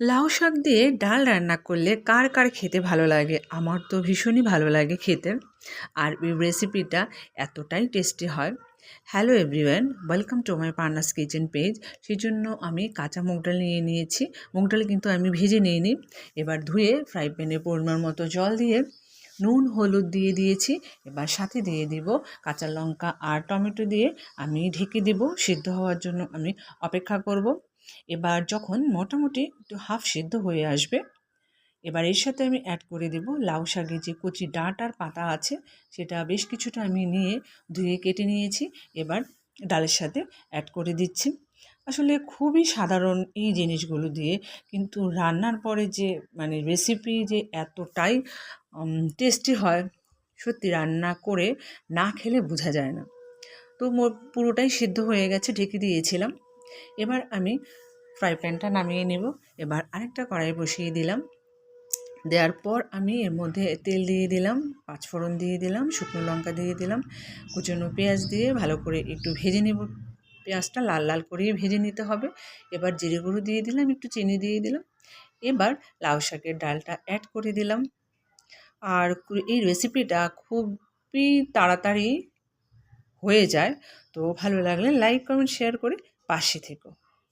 লাউ শাক দিয়ে ডাল রান্না করলে কার কার খেতে ভালো লাগে? আমার তো ভীষণই ভালো লাগে খেতে। আর এই রেসিপিটা এতটাই টেস্টি হয়। Hello everyone welcome to my Parna's kitchen page সেই জন্য আমি কাঁচা মুগ ডাল নিয়ে নিয়েছি। মুগ ডাল কিন্তু আমি ভেজে নিয়ে নিই এবার ধুয়ে ফ্রাই প্যানে পরিমাণ মতো জল দিয়ে নুন, হলুদ দিয়ে দিয়েছি। এবার সাথে দিয়ে দিব কাঁচা লঙ্কা আর টমেটো দিয়ে আমি ঢেকে দেব। সিদ্ধ হওয়ার জন্য আমি অপেক্ষা করব। এবার যখন মোটামুটি একটু হাফ সিদ্ধ হয়ে আসবে, এবার এর সাথে আমি অ্যাড করে দেব লাউ শাকের যে কচি ডাঁট আর পাতা আছে, সেটা বেশ কিছুটা আমি নিয়ে ধুয়ে কেটে নিয়েছি। এবার ডালের সাথে অ্যাড করে দিচ্ছি। আসলে খুবই সাধারণ এই জিনিসগুলো দিয়ে কিন্তু রান্নার পরে যে মানে রেসিপি যে এতটাই টেস্টি হয়, সত্যি রান্না করে না খেলে বোঝা যায় না। তো পুরোটাই সিদ্ধ হয়ে গেছে, ঢেকে দিয়েছিলাম। এবার আমি ফ্রাই প্যানটা নামিয়ে নেব। এবার আরেকটা কড়াই বসিয়ে দিলাম। দেওয়ার পর আমি এর মধ্যে তেল দিয়ে দিলাম, পাঁচফোড়ন দিয়ে দিলাম, শুকনো লঙ্কা দিয়ে দিলাম, কুচনো পেঁয়াজ দিয়ে ভালো করে একটু ভেজে নেব। পেঁয়াজটা লাল লাল করেই ভেজে নিতে হবে। এবার জিরে গুঁড়ো দিয়ে দিলাম, একটু চিনি দিয়ে দিলাম। এবার লাউ শাকের ডালটা অ্যাড করে দিলাম। আর এই রেসিপিটা খুবই তাড়াতাড়ি হয়ে যায়। তো ভালো লাগলে লাইক কমেন্ট শেয়ার করে পাশে থেকো।